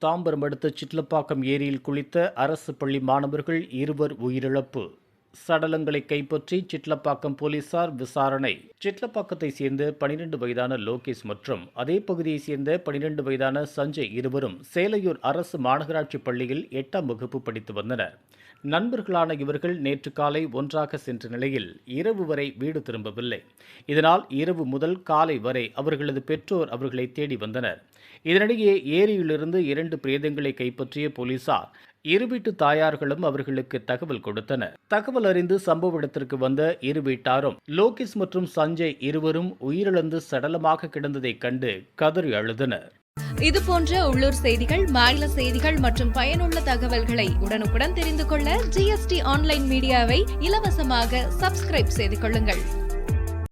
தாம்பரம் அடுத்த சிட்லப்பாக்கம் ஏரியில் குளித்த அரசு பள்ளி மாணவர்கள் இருவர் உயிரிழப்பு. சடலங்களை கைப்பற்றி சிட்லப்பாக்கம் போலீசார் விசாரணை. சிட்லப்பாக்கத்தை சேர்ந்த பனிரெண்டு வயதான லோகேஷ் மற்றும் அதே பகுதியைச் சேர்ந்த பனிரெண்டு வயதான சஞ்சய் இருவரும் சேலையூர் அரசு மாநகராட்சி பள்ளியில் எட்டாம் வகுப்பு படித்து வந்தனர். நண்பர்களான இவர்கள் நேற்று காலை ஒன்றாக சென்ற நிலையில் இரவு வரை வீடு திரும்பவில்லை. இதனால் இரவு முதல் காலை வரை அவர்களது பெற்றோர் அவர்களை தேடி வந்தனர். இதனிடையே ஏரியிலிருந்து இரண்டு பிரேதங்களை கைப்பற்றிய போலீசார் இரு வீட்டு தாயார்களும் அவர்களுக்கு தகவல் கொடுத்தனர் தகவல் அறிந்து சம்பவ இடத்திற்கு வந்த இரு வீட்டாரும் லோகேஷ் மற்றும் சஞ்சய் இருவரும் உயிரிழந்து சடலமாக கிடந்ததைக் கண்டு கதறி அழுதனர். இது போன்ற உள்ளூர் செய்திகள் மாநில செய்திகள் மற்றும் பயனுள்ள தகவல்களை உடனுக்குடன் தெரிந்து கொள்ள ஜிஎஸ்டி ஆன்லைன் மீடியாவை இலவசமாக சப்ஸ்கிரைப் செய்து கொள்ளுங்கள்.